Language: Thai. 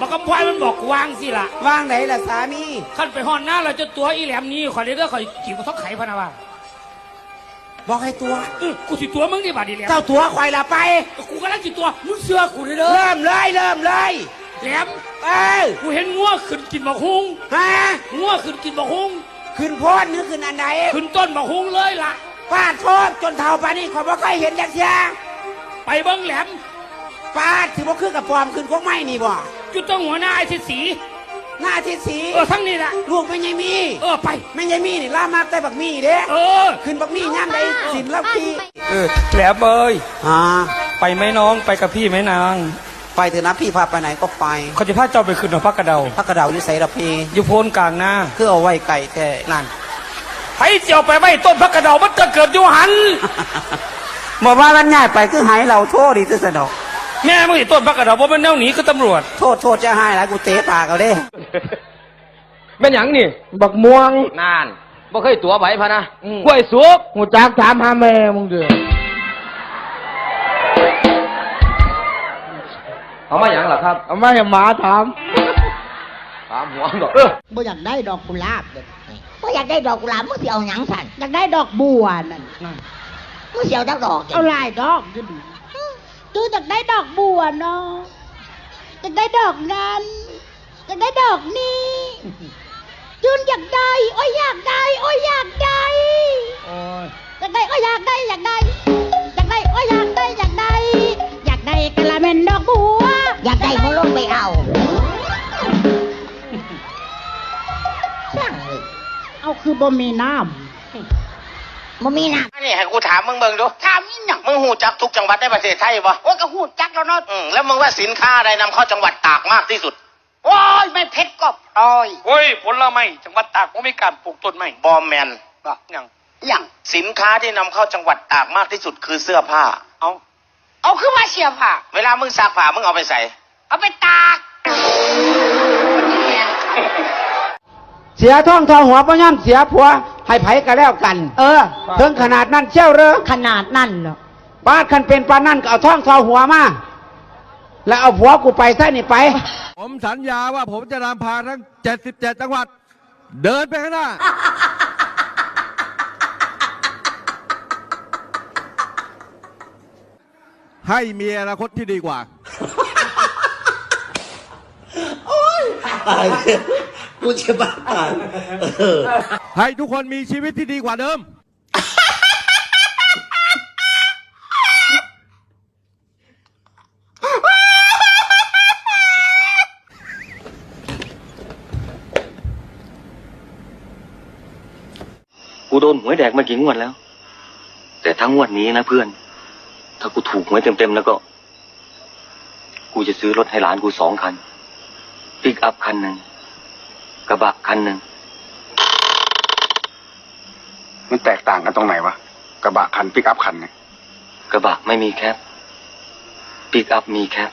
บอกกำพร้อยมันบอกกูวางสิล่ะว่างไหนล่ะสามีขั้นไปห้อนหน้าเราจะตัวอีแหลมนี้ขอยเลยก็ขอยจีบกูท้องไข่พะนะว่าบอกให้ตัวเออกูสิตัวมึงดิบาดอีแหลมเจ้าตัวควายละไป กูกำลังจีตัวมึงเสือกูเลยเด้อเริ่มเลยเริ่มเลยแหลมเอ้ยกูเห็นงัวขึ้นกินบักฮุงฮะงัวขึ้นกินบักฮุงขึ้นโพ้นนึกขึ้นอันไหนขึ้นต้นบักฮุงเลยล่ะ ฟาดโทษจนเท่าปานนี้ขอยบ่เคยเห็นจักเสียไปเบิ้งแหลม ฟาดถือบ่คือกับปอมขึ้นพวกไม้นี่บ่จุดต้องหัวหน้าไอ้ทิศสีหน้าที่สีเออทั้งนี้แหละลูกไม่ใช่มีเออไปไม่ใช่มีนี่ล่ามากแต่บักมีเด้เออ ขึ้นบักมีย่ามใดสินเล่าทีเออแหลมเอ้ยอ่าไปไหมน้องไปกับพี่ไหมนาง ไปเถอะนะพี่พาไปไหนก็ไปเขาจะพาเจ้าไปขึ้นหอพักกระเดาพักกระเดาอยู่ใส่ละพี่อยู่โพนกลางนาคือเอาไว้ไก่แท้นั่นไปเจียวไปไหมต้นพักกระเดามันก็เกิดอยู่หันบอกว่ามันง่ายไปคือหายเราโทษดีที่สนอก แม่มึงเห็นต้นพักกระเดาเพราะมันแนวหนีคือตำรวจ โทษโทษจะให้แล้วกูเตะปากเอาเด้แม่นหยังนี่ บักม่วงนานบ่เคยตัวไผพะนะอืมกล้วยสุกหูจักถามหาแม่มึงเด้อเอามาหยังล่ะครับ เอามาให้หมาถามถามหัวดอกเออบ่อยากได้ดอกกุหลาบเด็ดบ่อยากได้ดอกกุหลาบมึงสิเอาหยังสั่นอยากได้ดอกบัวนั่นมึงสิเอาจักดอกเอาหลายดอกอยู่ดิ จูอยากได้ดอกบัวเนาะอยากได้ดอกนั้นอยากได้ดอกนี้จูนอยากได้ โอ้ยอยากได้ โอ้ยอยากได้อยากได้โอ้ยอยากได้อยากได้ อยากได้โอ้ยอยากได้อยากได้ อยากได้กะละเม็นดอกบัว อยากได้มึงลงไปเอาช่างเลยเอาคือบ่มีน้ บ่มีน้นี่ให้กูถามมึงเบิ่งดูำถามอีหยังมึงหูจักทุกจังหวัดในประเทศไทยปะโอ้ยก็ฮู้จักแล้วเนาะอืมแล้วมึงว่าสินค้าอะไรนำเข้าจังหวัดตากมากที่สุด โอ้ยไม่เผ็ดก็ปล่อยโอ้ยผลไม้จังหวัดตากผมมีการปลูกต้นไม้บอมแมนก็ยังหยังสินค้าที่นำเข้าจังหวัดตากมากที่สุดคือเสื้อผ้า เอาเอาคือมาเสียผ้าเวลามึงซักผ้ามึงเอาไปใส่ เอาไปตากเสียท้องทองหัวป้ย่ำเสียผัว ให้ไผก็แล้วกันำเออ ถึงขนาดนั้นเชี่ยวเรอขนาดนั่นเหรอป้าดคันเป็นปานนั่นก็เอาท้องทองหัวมา แล้วเอาผัวกูไปซะนี่ไป ผมสัญญาว่าผมจะนำพาทั้ง 77 จังหวัด เดินไปข้างหน้า ให้มีอนาคตที่ดีกว่า กูจะบ้าตายให้ทุกคนมีชีวิตที่ดีกว่าเดิม กูโดนหวยแดกมากี่งวดแล้ว แต่ทั้งงวดนี้นะเพื่อน ถ้ากูถูกหวยเต็มๆแล้วก็ กูจะซื้อรถให้หลานกูสองคันปิกอัพคันหนึ่ง กระบะคันหนึ่งมันแตกต่างกันตรงไหนวะกระบะคันปิกอัพคันเนี่ย กระบะไม่มีแคปปิกอัพมีแคป